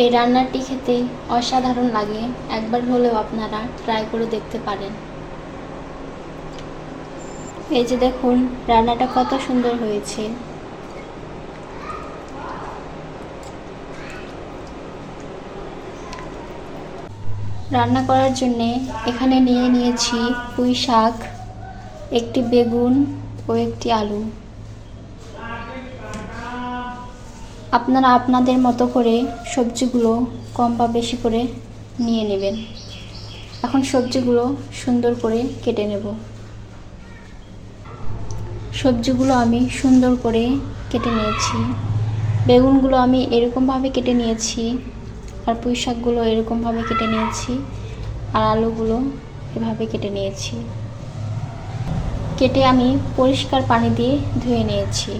এই রান্নাটি খেতে অসাধারণ লাগে, একবার হলেও আপনারা ট্রাই করে দেখতে পারেন। এই যে দেখুন, রান্নাটা কত সুন্দর হয়েছে। রান্না করার জন্যে এখানে নিয়ে নিয়েছি পুঁই শাক, একটি বেগুন ও একটি আলু। আপনারা আপনাদের মতো করে সবজিগুলো কম বা বেশি করে নিয়ে নেবেন। এখন সবজিগুলো সুন্দর করে কেটে নেব। সবজিগুলো আমি সুন্দর করে কেটে নিয়েছি। বেগুনগুলো আমি এরকমভাবে কেটে নিয়েছি আর পুঁই শাকগুলো এরকমভাবে কেটে নিয়েছি আর আলুগুলো এভাবে কেটে নিয়েছি। কেটে আমি পরিষ্কার পানি দিয়ে ধুয়ে নিয়েছি।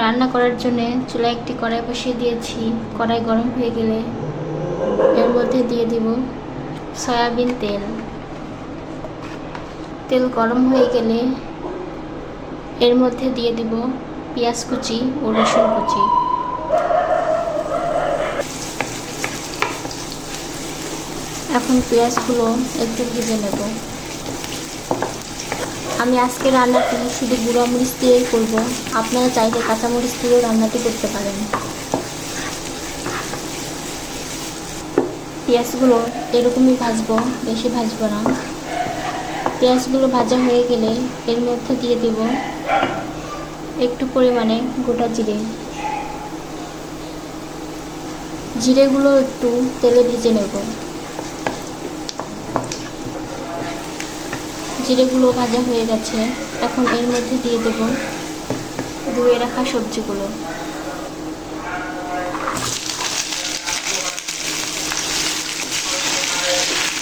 রান্না করার জন্য চুলায় একটি কড়াই বসিয়ে দিয়েছি। কড়াই গরম হয়ে গেলে এর মধ্যে দিয়ে দিব সয়াবিন তেল। তেল গরম হয়ে গেলে এর মধ্যে দিয়ে দিব পেঁয়াজ কুচি ও রসুন কুচি। এখন পেঁয়াজগুলো একটু ভেজে নেব। আমি আজকে রান্নাটি শুধু গুঁড়া মরিচ দিয়েই করব। আপনারা চাইলে কাঁচামরিচ দিয়েও রান্নাটি করতে পারেন। পেঁয়াজগুলো এরকমই ভাজবো, বেশি ভাজবো না। পেঁয়াজগুলো ভাজা হয়ে গেলে এর মধ্যে দিয়ে দেব একটু পরিমাণে গোটা জিরে। জিরেগুলো একটু তেলে ভেজে নেব। জিরেগুলো ভাজা হয়ে গেছে, এখন এর মধ্যে দিয়ে দেব ধুয়ে রাখা সবজিগুলো।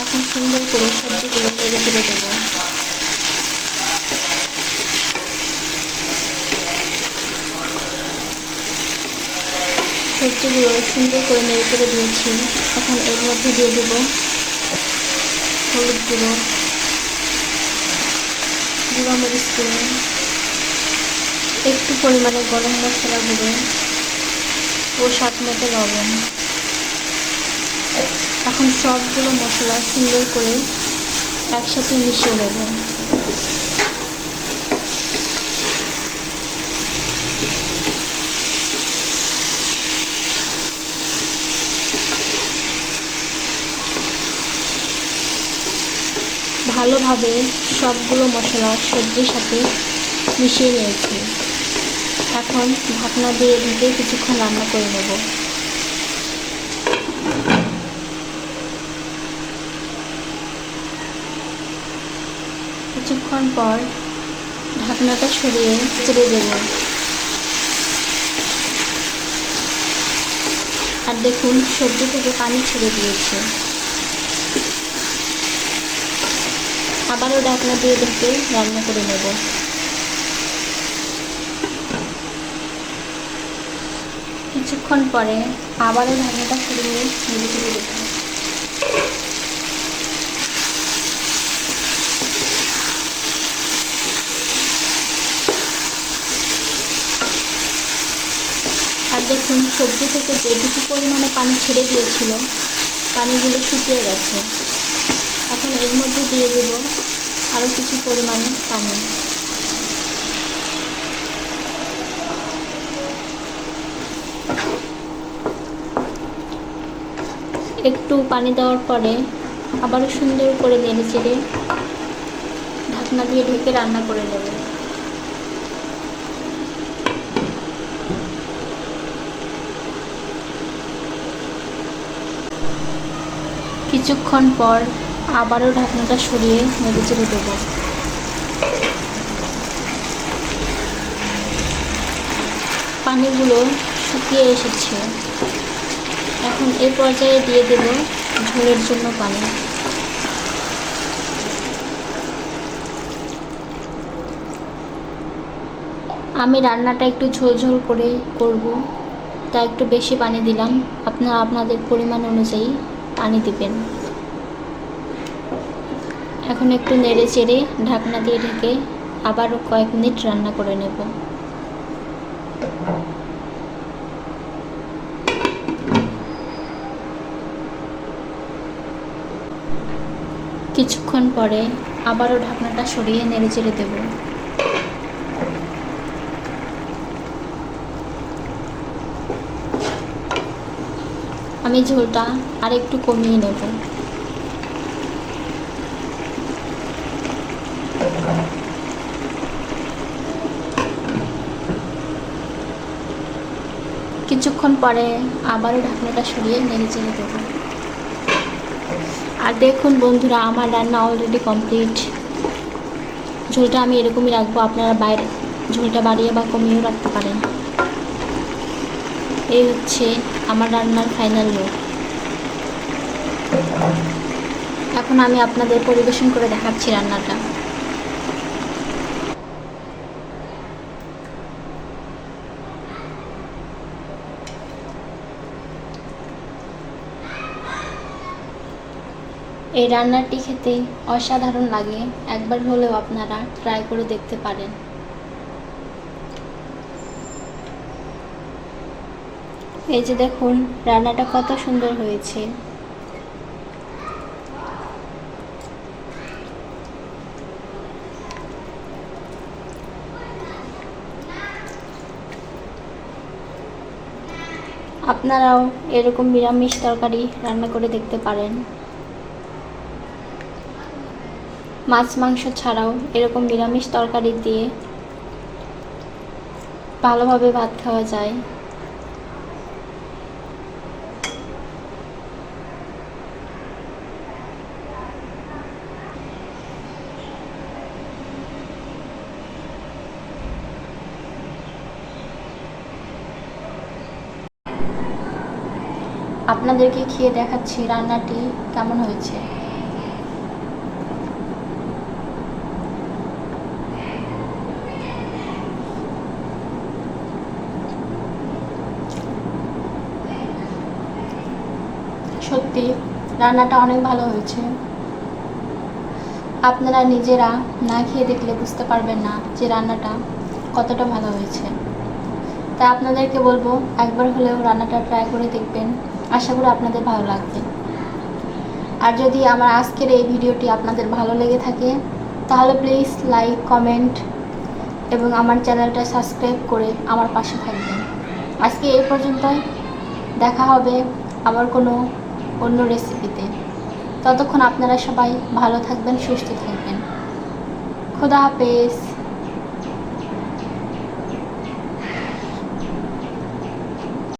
এখন সুন্দর করে সবজিগুলো তেলে ফেলে দেবো। সবজিগুলো সুন্দর করে নেড়ে করে দিয়েছি, এখন এর মধ্যে দিয়ে দেবো হলুদ গুঁড়ো। গুঁড়ো মরিচ গুঁড়ো একটু পরিমাণে গরম মশলা গুঁড়ো ও স্বাদ মতো লবণ। এখন সবগুলো মশলা সুন্দর করে একসাথে মিশিয়ে নেব। ভালোভাবে সবগুলো মশলা সবজির সাথে মিশিয়ে নিয়েছি। এখন ঢাকনা দিয়ে ঢেকে কিছুক্ষণ রান্না করে নেব। কিছুক্ষণ পর ঢাকনাটা সরিয়ে চেড়ে দেব। আর দেখুন, সবজি থেকে পানি ছেড়ে দিয়েছে। আবারও ঢাকনা দিয়ে ঢেকে রান্না করে নেব। কিছুক্ষণ পরে আবারও ঢাকনাটা সরিয়ে নেড়ে চেড়ে দেবো আর দেখুন, সবজি থেকে যেটুকু পরিমাণে পানি ছেড়ে দিয়েছিল, পানিগুলো শুকিয়ে গেছে। এখন এর মধ্যে দিয়ে দেব। আরও কিছু পরিমাণে পানি। একটু পানি দেওয়ার পরে আবারও সুন্দর করে নেড়ে চেড়ে ঢাকনা দিয়ে ঢেকে রান্না করে নেব। কিছুক্ষণ পর আবারও ঢাকনাটা সরিয়ে নেড়ে চেড়ে দেব। পানিগুলো শুকিয়ে এসেছে। এখন এ পর্যায়ে দিয়ে দেব ঝোলের জন্য পানি। আমি রান্নাটা একটু ঝোল ঝোল করে করব। তা একটু বেশি পানি দিলাম। আপনারা আপনাদের পরিমাণ অনুযায়ী পানি দিবেন। এখন একটু নেড়ে চেড়ে ঢাকনা দিয়ে ঢেকে আবারও কয়েক মিনিট রান্না করে নেব। কিছুক্ষণ পরে আবারও ঢাকনাটা সরিয়ে নেড়ে চেড়ে দেব। আমি ঝোলটা আর একটু কমিয়ে নেব। কিছুক্ষণ পরে আবারও ঢাকনাটা সরিয়ে নেড়ে চেড়ে দেবো। আর দেখুন বন্ধুরা, আমার রান্না অলরেডি কমপ্লিট ঝোলটা আমি এরকমই রাখব, আপনারা বাইরে ঝোলটা বাড়িয়ে বা কমিয়েও রাখতে পারেন। এই হচ্ছে আমার রান্নার ফাইনাল লুক এখন আমি আপনাদের পরিবেশন করে দেখাচ্ছি রান্নাটা। এই রান্নাটি খেতে অসাধারণ লাগে, একবার হলেও আপনারা ট্রাই করে দেখতে পারেন। এই যে দেখুন, রান্নাটা কত সুন্দর হয়েছে। আপনারাও এরকম নিরামিষ তরকারি রান্না করে দেখতে পারেন। মাছ, মাংস ছাড়াও এরকম নিরামিষ তরকারি দিয়ে ভালোভাবে ভাত খাওয়া যায়। আপনাদেরকে খেয়ে দেখাচ্ছি রান্নাটি কেমন হয়েছে। সত্যি, রান্নাটা অনেক ভালো হয়েছে। আপনারা নিজেরা না খেয়ে দেখলে বুঝতে পারবেন না যে রান্নাটা কতটা ভালো হয়েছে। তাই আপনাদেরকে বলব, একবার হলেও রান্নাটা ট্রাই করে দেখবেন। আশা করি আপনাদের ভালো লাগবে। আর যদি আমার আজকের এই ভিডিওটি আপনাদের ভালো লেগে থাকে, তাহলে প্লিজ লাইক কমেন্ট এবং আমার চ্যানেলটা সাবস্ক্রাইব করে আমার পাশে থাকবেন। আজকে এই পর্যন্তই। দেখা হবে আবার কোনো অন্য রেসিপিতে ততক্ষণ আপনারা সবাই ভালো থাকবেন সুস্থ থাকবেন। খোদা হাফেজ।